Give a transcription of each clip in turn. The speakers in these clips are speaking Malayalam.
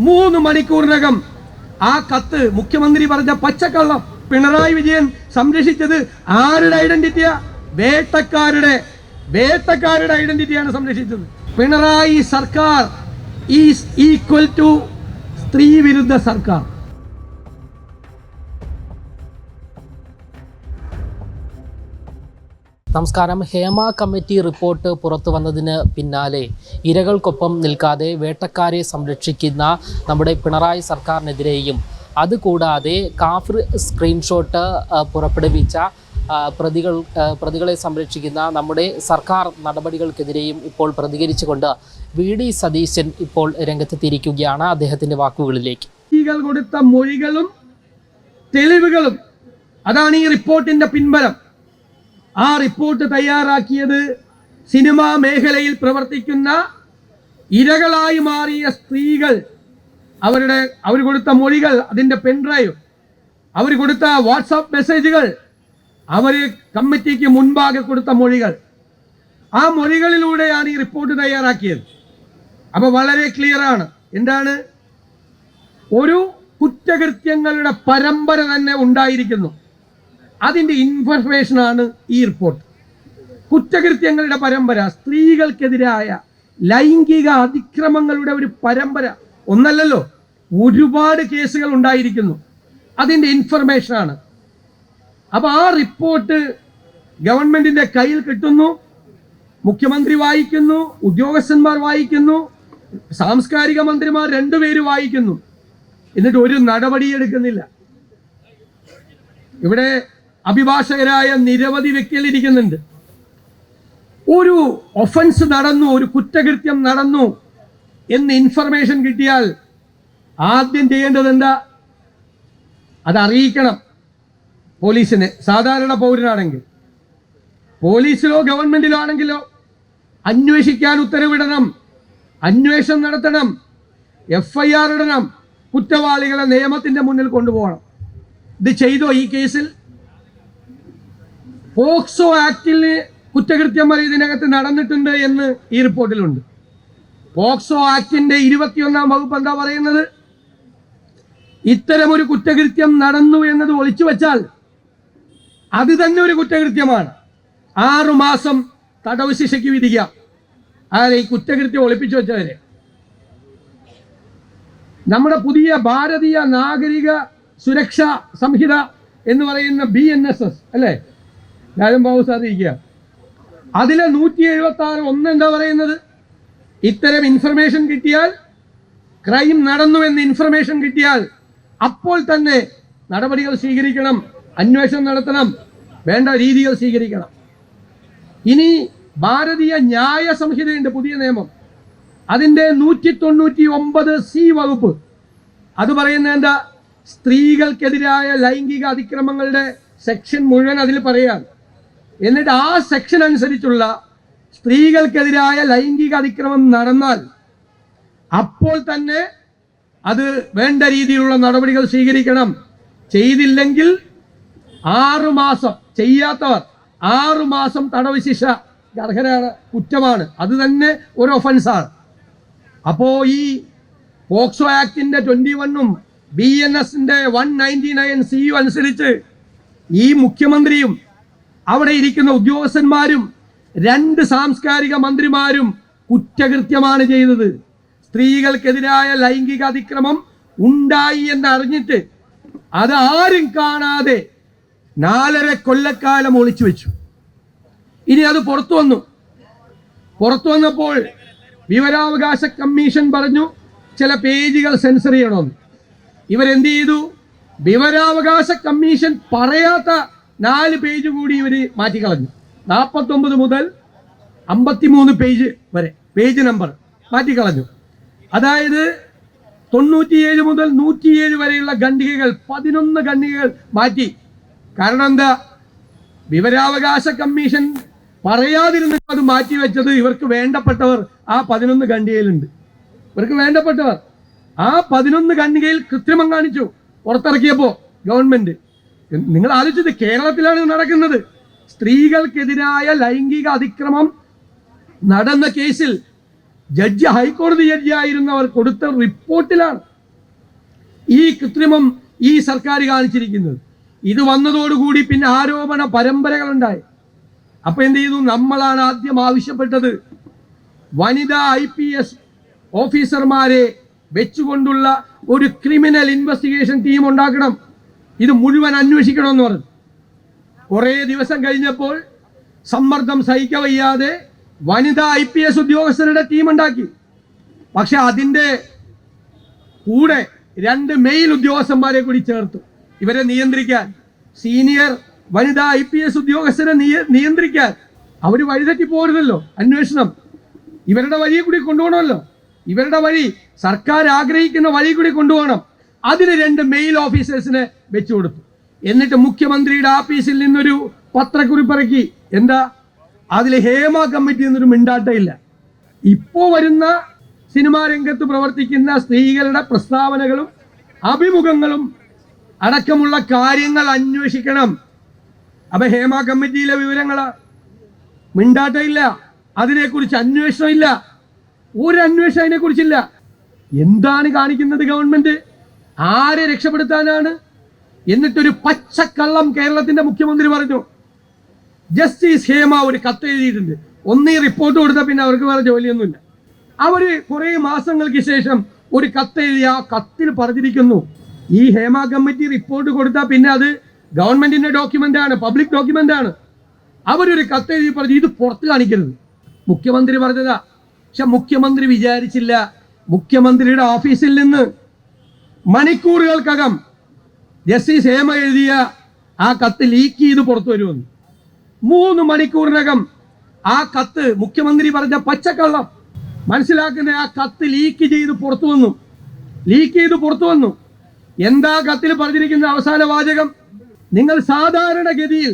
മൂന്ന് മണിക്കൂറിനകം ആ കത്ത് മുഖ്യമന്ത്രി പറഞ്ഞ പച്ചക്കള്ളം. പിണറായി വിജയൻ സംരക്ഷിച്ചത് ആരുടെ ഐഡന്റിറ്റിയാ? വേട്ടക്കാരുടെ വേട്ടക്കാരുടെ ഐഡന്റിറ്റിയാണ് സംരക്ഷിച്ചത്. പിണറായി സർക്കാർ ഈസ് ഈക്വൽ ടു സ്ത്രീ വിരുദ്ധ സർക്കാർ. നമസ്കാരം. ഹേമ കമ്മിറ്റി റിപ്പോർട്ട് പുറത്തു വന്നതിന് പിന്നാലെ ഇരകൾക്കൊപ്പം നിൽക്കാതെ വേട്ടക്കാരെ സംരക്ഷിക്കുന്ന നമ്മുടെ പിണറായി സർക്കാരിനെതിരെയും അതുകൂടാതെ കാഫിർ സ്ക്രീൻഷോട്ട് പുറപ്പെടുവിച്ച പ്രതികൾ പ്രതികളെ സംരക്ഷിക്കുന്ന നമ്മുടെ സർക്കാർ നടപടികൾക്കെതിരെയും ഇപ്പോൾ പ്രതികരിച്ചുകൊണ്ട് വി ഡി സതീശൻ ഇപ്പോൾ രംഗത്തെത്തിയിരിക്കുകയാണ് അദ്ദേഹത്തിന്റെ വാക്കുകളിലേക്ക്. കൊടുത്ത മൊഴികളും തെളിവുകളും അതാണ് ഈ റിപ്പോർട്ടിന്റെ പിൻബലം. ആ റിപ്പോർട്ട് തയ്യാറാക്കിയത് സിനിമാ മേഖലയിൽ പ്രവർത്തിക്കുന്ന ഇരകളായി മാറിയ സ്ത്രീകൾ. അവരുടെ അവർ കൊടുത്ത മൊഴികൾ അതിന്റെ പെൻഡ്രൈവ് അവർ കൊടുത്ത വാട്സാപ്പ് മെസ്സേജുകൾ അവർ കമ്മിറ്റിക്ക് മുൻപാകെ കൊടുത്ത മൊഴികൾ. ആ മൊഴികളിലൂടെയാണ് ഈ റിപ്പോർട്ട് തയ്യാറാക്കിയത്. അപ്പോൾ വളരെ ക്ലിയർ ആണ്. എന്താണ്? ഒരു കുറ്റകൃത്യങ്ങളുടെ പരമ്പര തന്നെ ഉണ്ടായിരിക്കുന്നു. അതിന്റെ ഇൻഫർമേഷനാണ് ഈ റിപ്പോർട്ട് കുറ്റകൃത്യങ്ങളുടെ പരമ്പര സ്ത്രീകൾക്കെതിരായ ലൈംഗിക അതിക്രമങ്ങളുടെ ഒരു പരമ്പര ഒന്നല്ലല്ലോ. ഒരുപാട് കേസുകൾ ഉണ്ടായിരിക്കുന്നു. അതിന്റെ ഇൻഫർമേഷനാണ് അപ്പോൾ ആ റിപ്പോർട്ട് ഗവൺമെന്റിന്റെ കയ്യിൽ കിട്ടുന്നു മുഖ്യമന്ത്രി വായിക്കുന്നു ഉദ്യോഗസ്ഥന്മാർ വായിക്കുന്നു സാംസ്കാരിക മന്ത്രിമാർ രണ്ടുപേര് വായിക്കുന്നു. എന്നിട്ട് ഒരു നടപടി എടുക്കുന്നില്ല. ഇവിടെ അഭിഭാഷകരായ നിരവധി വ്യക്തികൾ ഇരിക്കുന്നുണ്ട്. ഒരു ഒഫൻസ് നടന്നു ഒരു കുറ്റകൃത്യം നടന്നു എന്ന് ഇൻഫർമേഷൻ കിട്ടിയാൽ ആദ്യം ചെയ്യേണ്ടത് എന്താ? അത് അറിയിക്കണം പോലീസിനെ. സാധാരണ പൗരനാണെങ്കിൽ. പോലീസിലോ ഗവൺമെന്റിലോ ആണെങ്കിലോ അന്വേഷിക്കാൻ ഉത്തരവിടണം. അന്വേഷണം നടത്തണം. എഫ് ഐ ആർ ഇടണം. കുറ്റവാളികളെ നിയമത്തിന്റെ മുന്നിൽ കൊണ്ടുപോകണം. ഇത് ചെയ്തോ ഈ കേസിൽ പോക്സോ ആക്ടിൽ കുറ്റകൃത്യം വരെ ഇതിനകത്ത് നടന്നിട്ടുണ്ട് എന്ന് ഈ റിപ്പോർട്ടിലുണ്ട്. പോക്സോ ആക്ടിന്റെ ഇരുപത്തിയൊന്നാം വകുപ്പ് എന്താ പറയുന്നത്? ഇത്തരമൊരു കുറ്റകൃത്യം നടന്നു എന്നത് ഒളിച്ചു വച്ചാൽ അത് തന്നെ ഒരു കുറ്റകൃത്യമാണ്. ആറു മാസം തടവ് ശിക്ഷയ്ക്ക് വിധിക്കാം ആരെ ഈ കുറ്റകൃത്യം ഒളിപ്പിച്ചു വെച്ചവരെ. നമ്മുടെ പുതിയ ഭാരതീയ നാഗരിക സുരക്ഷാ സംഹിത എന്ന് പറയുന്ന ബി എൻ എസ് എസ് അല്ലേ? രാജൻ ബാബു അതിലെ നൂറ്റി എഴുപത്തി ആറ് ഒന്ന് എന്താ പറയുന്നത്? ഇത്തരം ഇൻഫർമേഷൻ കിട്ടിയാൽ ക്രൈം നടന്നു എന്ന് ഇൻഫർമേഷൻ കിട്ടിയാൽ അപ്പോൾ തന്നെ നടപടികൾ സ്വീകരിക്കണം അന്വേഷണം നടത്തണം വേണ്ട രീതികൾ സ്വീകരിക്കണം. ഇനി ഭാരതീയ ന്യായ സംഹിതയുണ്ട് പുതിയ നിയമം. അതിന്റെ നൂറ്റി തൊണ്ണൂറ്റി ഒമ്പത് സി വകുപ്പ്. അത് പറയുന്നത് എന്താ? സ്ത്രീകൾക്കെതിരായ ലൈംഗിക അതിക്രമങ്ങളുടെ സെക്ഷൻ മുഴുവൻ അതിൽ പറയാൻ എന്നിട്ട് ആ സെക്ഷൻ അനുസരിച്ചുള്ള സ്ത്രീകൾക്കെതിരായ ലൈംഗിക അതിക്രമം നടന്നാൽ അപ്പോൾ തന്നെ അത് വേണ്ട രീതിയിലുള്ള നടപടികൾ സ്വീകരിക്കണം. ചെയ്തില്ലെങ്കിൽ ആറുമാസം ചെയ്യാത്തവർ ആറുമാസം തടവ് ശിക്ഷ അർഹരാണ് കുറ്റമാണ്. അത് തന്നെ ഒരു ഒഫൻസാണ് അപ്പോൾ ഈ പോക്സോ ആക്ടിന്റെ ട്വന്റി വണ്ണും ബി എൻ എസിന്റെ one ninety nine C U അനുസരിച്ച് ഈ മുഖ്യമന്ത്രിയും അവിടെ ഇരിക്കുന്ന ഉദ്യോഗസ്ഥന്മാരും രണ്ട് സാംസ്കാരിക മന്ത്രിമാരും കുറ്റകൃത്യമാണ് ചെയ്തത്. സ്ത്രീകൾക്കെതിരായ ലൈംഗിക അതിക്രമം ഉണ്ടായി എന്ന് അറിഞ്ഞിട്ട് അത് ആരും കാണാതെ നാലര കൊല്ലക്കാലം ഒളിച്ചു വെച്ചു. ഇനി അത് പുറത്തു വന്നു. പുറത്തു വന്നപ്പോൾ വിവരാവകാശ കമ്മീഷൻ പറഞ്ഞു ചില പേജുകൾ സെൻസർ ചെയ്യണമെന്ന്. ഇവരെന്ത് ചെയ്തു? വിവരാവകാശ കമ്മീഷൻ പറയാത്ത നാല് പേജ് കൂടി ഇവർ മാറ്റിക്കളഞ്ഞു നാൽപ്പത്തൊമ്പത് മുതൽ അമ്പത്തിമൂന്ന് പേജ് വരെ പേജ് നമ്പർ മാറ്റിക്കളഞ്ഞു അതായത് തൊണ്ണൂറ്റിയേഴ് മുതൽ നൂറ്റിയേഴ് വരെയുള്ള ഖണ്ഡികകൾ പതിനൊന്ന് ഖണ്ഡികകൾ മാറ്റി. കാരണം എന്താ? വിവരാവകാശ കമ്മീഷൻ പറയാതിരുന്നിട്ട് അത് മാറ്റിവെച്ചത് ഇവർക്ക് വേണ്ടപ്പെട്ടവർ ആ പതിനൊന്ന് ഖണ്ഡികയിലുണ്ട്. ഇവർക്ക് വേണ്ടപ്പെട്ടവർ ആ പതിനൊന്ന് ഖണ്ഡികയിൽ കൃത്രിമം കാണിച്ചു. പുറത്തിറക്കിയപ്പോൾ ഗവൺമെന്റ് നിങ്ങൾ ആലോചിച്ചത് കേരളത്തിലാണ് നടക്കുന്നത്. സ്ത്രീകൾക്കെതിരായ ലൈംഗിക അതിക്രമം നടന്ന കേസിൽ ജഡ്ജി ഹൈക്കോടതി ജഡ്ജി ആയിരുന്നവർ കൊടുത്ത റിപ്പോർട്ടിലാണ് ഈ കൃത്രിമം ഈ സർക്കാർ കാണിച്ചിരിക്കുന്നത്. ഇത് വന്നതോടുകൂടി പിന്നെ ആരോപണ പരമ്പരകളുണ്ടായി. അപ്പൊ എന്ത് ചെയ്തു? നമ്മളാണ് ആദ്യം ആവശ്യപ്പെട്ടത് വനിതാ ഐ പി എസ് ഓഫീസർമാരെ വെച്ചുകൊണ്ടുള്ള ഒരു ക്രിമിനൽ ഇൻവെസ്റ്റിഗേഷൻ ടീം ഉണ്ടാക്കണം. ഇത് മുഴുവൻ അന്വേഷിക്കണമെന്ന് പറഞ്ഞു. കുറേ ദിവസം കഴിഞ്ഞപ്പോൾ സമ്മർദ്ദം സഹിക്കവയ്യാതെ വനിതാ ഐ പി എസ് ഉദ്യോഗസ്ഥരുടെ ടീം ഉണ്ടാക്കി. പക്ഷെ അതിന്റെ കൂടെ രണ്ട് മെയിൽ ഉദ്യോഗസ്ഥന്മാരെ കൂടി ചേർത്തു. ഇവരെ നിയന്ത്രിക്കാൻ സീനിയർ വനിതാ ഐ പി എസ് ഉദ്യോഗസ്ഥരെ നിയ- നിയന്ത്രിക്കാൻ. അവർ വഴിതെറ്റി പോരുതല്ലോ അന്വേഷണം. ഇവരുടെ വഴി കൂടി കൊണ്ടുപോകണമല്ലോ. ഇവരുടെ വഴി സർക്കാർ ആഗ്രഹിക്കുന്ന വഴി കൂടി കൊണ്ടുപോകണം. അതിന് രണ്ട് മെയിൽ ഓഫീസേഴ്സിനെ വെച്ചു കൊടുത്തു എന്നിട്ട് മുഖ്യമന്ത്രിയുടെ ആഫീസിൽ നിന്നൊരു പത്രക്കുറിപ്പിറക്കി. എന്താ? അതിൽ ഹേമ കമ്മിറ്റി എന്നൊരു മിണ്ടാട്ടയില്ല ഇപ്പോൾ വരുന്ന സിനിമാ രംഗത്ത് പ്രവർത്തിക്കുന്ന സ്ത്രീകളുടെ പ്രസ്താവനകളും അഭിമുഖങ്ങളും അടക്കമുള്ള കാര്യങ്ങൾ അന്വേഷിക്കണം. അപ്പൊ ഹേമ കമ്മിറ്റിയിലെ വിവരങ്ങൾ മിണ്ടാട്ടയില്ല അതിനെക്കുറിച്ച് അന്വേഷണമില്ല ഒരു അന്വേഷണം അതിനെക്കുറിച്ചില്ല. എന്താണ് കാണിക്കുന്നത് ഗവൺമെന്റ്? ആരെ രക്ഷപ്പെടുത്താനാണ്? എന്നിട്ടൊരു പച്ചക്കള്ളം കേരളത്തിന്റെ മുഖ്യമന്ത്രി പറഞ്ഞു. ജസ്റ്റിസ് ഹേമ ഒരു കത്ത് എഴുതിയിട്ടുണ്ട്. ഒന്നീ റിപ്പോർട്ട് കൊടുത്താൽ പിന്നെ അവർക്ക് വേറെ ജോലിയൊന്നുമില്ല. അവർ കുറേ മാസങ്ങൾക്ക് ശേഷം ഒരു കത്ത് എഴുതി ആ കത്തിൽ പറഞ്ഞിരിക്കുന്നു. ഈ ഹേമ കമ്മിറ്റി റിപ്പോർട്ട് കൊടുത്താൽ പിന്നെ അത് ഗവൺമെന്റിന്റെ ഡോക്യുമെന്റ് ആണ് പബ്ലിക് ഡോക്യുമെന്റ് ആണ്. അവരൊരു കത്ത് എഴുതി പറഞ്ഞു ഇത് പുറത്ത് കാണിക്കരുത്. മുഖ്യമന്ത്രി പറഞ്ഞതാ. പക്ഷെ മുഖ്യമന്ത്രി വിചാരിച്ചില്ല. മുഖ്യമന്ത്രിയുടെ ഓഫീസിൽ നിന്ന് മണിക്കൂറുകൾക്കകം ജസ്റ്റിസ് ഹേമ എഴുതിയ ആ കത്ത് ലീക്ക് ചെയ്ത് പുറത്തു വരുമെന്ന്. മൂന്ന് മണിക്കൂറിനകം ആ കത്ത് മുഖ്യമന്ത്രി പറഞ്ഞ പച്ചക്കള്ളം മനസ്സിലാക്കുന്ന ആ കത്ത് ലീക്ക് ചെയ്ത് പുറത്തു വന്നു. ലീക്ക് ചെയ്ത് പുറത്തു വന്നു. എന്താ കത്തിൽ പറഞ്ഞിരിക്കുന്ന അവസാന വാചകം? നിങ്ങൾ സാധാരണഗതിയിൽ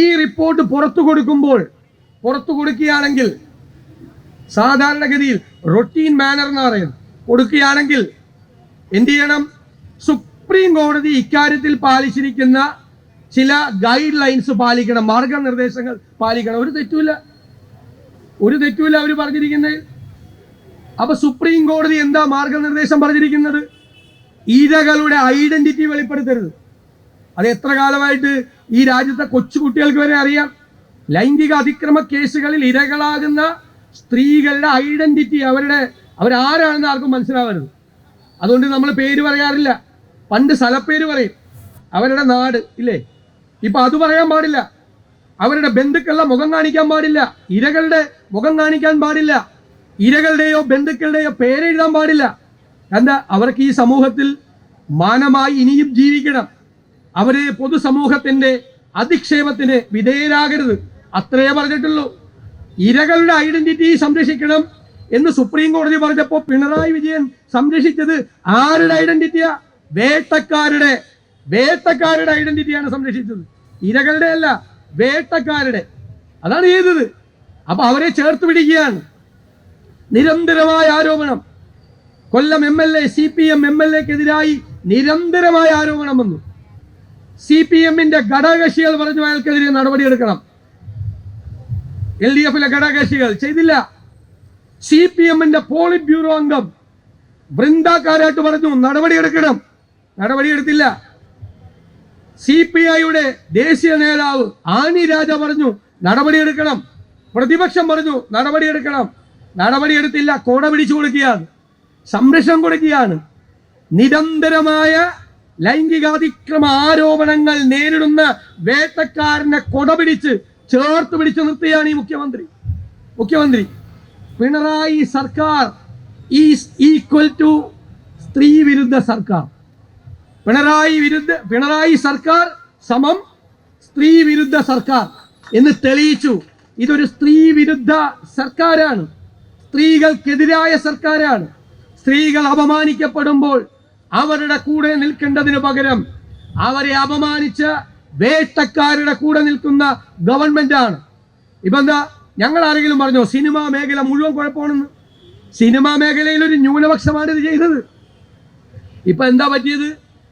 ഈ റിപ്പോർട്ട് പുറത്തു കൊടുക്കുമ്പോൾ പുറത്തു കൊടുക്കുകയാണെങ്കിൽ സാധാരണഗതിയിൽ റൊട്ടീൻ മാനർ എന്ന് പറയുന്നത് കൊടുക്കുകയാണെങ്കിൽ എന്ത് ചെയ്യണം? സുപ്രീം കോടതി ഇക്കാര്യത്തിൽ പാലിച്ചിരിക്കുന്ന ചില ഗൈഡ് ലൈൻസ് പാലിക്കണം മാർഗനിർദ്ദേശങ്ങൾ പാലിക്കണം. ഒരു തെറ്റുമില്ല. ഒരു തെറ്റുമില്ല അവർ പറഞ്ഞിരിക്കുന്നത്. അപ്പൊ സുപ്രീം കോടതി എന്താ മാർഗനിർദ്ദേശം പറഞ്ഞിരിക്കുന്നത്? ഇരകളുടെ ഐഡന്റിറ്റി വെളിപ്പെടുത്തരുത്. അത് എത്ര കാലമായിട്ട് ഈ രാജ്യത്തെ കൊച്ചുകുട്ടികൾക്ക് വരെ അറിയാം. ലൈംഗിക അതിക്രമ കേസുകളിൽ ഇരകളാകുന്ന സ്ത്രീകളുടെ ഐഡന്റിറ്റി അവരുടെ അവരാരാണെന്ന് ആർക്കും മനസ്സിലാവരുത്. അതുകൊണ്ട് നമ്മൾ പേര് പറയാറില്ല. പണ്ട് സ്ഥലപ്പേര് പറയും. അവരുടെ നാട് ഇല്ലേ? ഇപ്പൊ അത് പറയാൻ പാടില്ല. അവരുടെ ബന്ധുക്കളുടെ മുഖം കാണിക്കാൻ പാടില്ല. ഇരകളുടെ മുഖം കാണിക്കാൻ പാടില്ല. ഇരകളുടെയോ ബന്ധുക്കളുടെയോ പേരെഴുതാൻ പാടില്ല. എന്താ? അവർക്ക് ഈ സമൂഹത്തിൽ മാനമായി ഇനിയും ജീവിക്കണം. അവരെ പൊതുസമൂഹത്തിന്റെ അധിക്ഷേപത്തിന് വിധേയരാകരുത്. അത്രേ പറഞ്ഞിട്ടുള്ളൂ. ഇരകളുടെ ഐഡന്റിറ്റി സംരക്ഷിക്കണം എന്ന് സുപ്രീം കോടതി പറഞ്ഞപ്പോൾ പിണറായി വിജയൻ സംരക്ഷിച്ചത് ആരുടെ ഐഡന്റിറ്റിയാ? വേട്ടക്കാരുടെ വേട്ടക്കാരുടെ ഐഡന്റിറ്റിയാണ് സംരക്ഷിച്ചത്. ഇരകളുടെ അല്ല വേട്ടക്കാരുടെ. അതാണ് ചെയ്തത്. അപ്പൊ അവരെ ചേർത്ത് പിടിക്കുകയാണ്. നിരന്തരമായ ആരോപണം. Kollam M L A C P M M L എക്കെതിരായി നിരന്തരമായ ആരോപണം വന്നു. സി പി എമ്മിന്റെ ഘടകകക്ഷികൾ പറഞ്ഞു അയാൾക്കെതിരെ നടപടിയെടുക്കണം. എൽ ഡി എഫിലെ ഘടകകക്ഷികൾ ചെയ്തില്ല. സി പി എമ്മിന്റെ പോളിറ്റ് ബ്യൂറോ അംഗം വൃന്ദാക്കാരായിട്ട് പറഞ്ഞു നടപടിയെടുക്കണം. നടപടിയെടുത്തില്ല. സി പി ഐയുടെ ദേശീയ നേതാവ് ആനി രാജ പറഞ്ഞു നടപടിയെടുക്കണം. പ്രതിപക്ഷം പറഞ്ഞു നടപടിയെടുക്കണം. നടപടിയെടുത്തില്ല കോട പിടിച്ചു കൊടുക്കുകയാണ്. സംരക്ഷണം കൊടുക്കുകയാണ്. നിരന്തരമായ ലൈംഗികാതിക്രമ ആരോപണങ്ങൾ നേരിടുന്ന വേട്ടക്കാരനെ കൊട പിടിച്ച് ചേർത്ത് പിടിച്ചു നിർത്തുകയാണ് ഈ മുഖ്യമന്ത്രി. മുഖ്യമന്ത്രി പിണറായി സർക്കാർ ഈസ് ഈക്വൽ ടു സ്ത്രീ വിരുദ്ധ സർക്കാർ. പിണറായി വിരുദ്ധ പിണറായി സർക്കാർ സമം സ്ത്രീ വിരുദ്ധ സർക്കാർ എന്ന് തെളിയിച്ചു. ഇതൊരു സ്ത്രീ വിരുദ്ധ സർക്കാരാണ്. സ്ത്രീകൾക്കെതിരായ സർക്കാരാണ്. സ്ത്രീകൾ അപമാനിക്കപ്പെടുമ്പോൾ അവരുടെ കൂടെ നിൽക്കേണ്ടതിന് പകരം അവരെ അപമാനിച്ച വേട്ടക്കാരുടെ കൂടെ നിൽക്കുന്ന ഗവൺമെന്റാണ്. ഇപ്പൊ എന്താ ഞങ്ങൾ ആരെങ്കിലും പറഞ്ഞോ സിനിമാ മേഖല മുഴുവൻ കുഴപ്പമാണെന്ന്? സിനിമാ മേഖലയിൽ ഒരു ന്യൂനപക്ഷമാണ് ഇത് ചെയ്തത്. ഇപ്പൊ എന്താ പറ്റിയത്?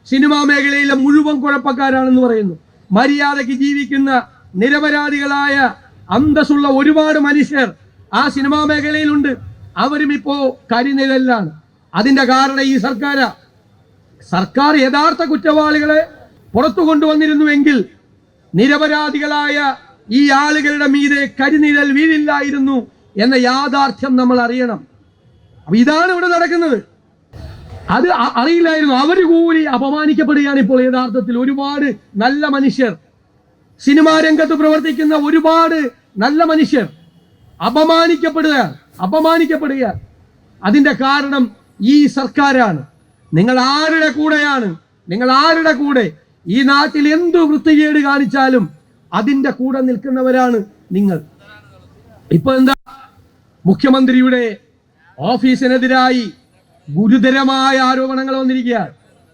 സിനിമാ മേഖലയിലെ മുഴുവൻ കുഴപ്പക്കാരാണെന്ന് പറയുന്നു. മര്യാദയ്ക്ക് ജീവിക്കുന്ന നിരപരാധികളായ അന്തസ്സുള്ള ഒരുപാട് മനുഷ്യർ ആ സിനിമാ മേഖലയിലുണ്ട്. അവരും ഇപ്പോ കരിനിഴലിലാണ്. അതിന്റെ കാരണം ഈ സർക്കാർ സർക്കാർ യഥാർത്ഥ കുറ്റവാളികളെ പുറത്തു കൊണ്ടുവന്നിരുന്നുവെങ്കിൽ നിരപരാധികളായ ഈ ആളുകളുടെ മീതെ കരിനിഴൽ വീഴില്ലായിരുന്നു എന്ന യാഥാർത്ഥ്യം നമ്മൾ അറിയണം. ഇതാണ് ഇവിടെ നടക്കുന്നത്. അത് അറിയില്ലായിരുന്നു. അവർ കൂടി അപമാനിക്കപ്പെടുകയാണ് ഇപ്പോൾ യഥാർത്ഥത്തിൽ. ഒരുപാട് നല്ല മനുഷ്യർ. സിനിമാ രംഗത്ത് പ്രവർത്തിക്കുന്ന ഒരുപാട് നല്ല മനുഷ്യർ അപമാനിക്കപ്പെടുക അപമാനിക്കപ്പെടുക. അതിന്റെ കാരണം ഈ സർക്കാരാണ്. നിങ്ങൾ ആരുടെ കൂടെയാണ്? നിങ്ങൾ ആരുടെ കൂടെ? ഈ നാട്ടിൽ എന്തു വൃത്തികേട് കാണിച്ചാലും അതിന്റെ കൂടെ നിൽക്കുന്നവരാണ് നിങ്ങൾ. ഇപ്പൊ എന്താ? മുഖ്യമന്ത്രിയുടെ ഓഫീസിനെതിരായി ഗുരുതരമായ ആരോപണങ്ങൾ വന്നിരിക്കുകയാണ്.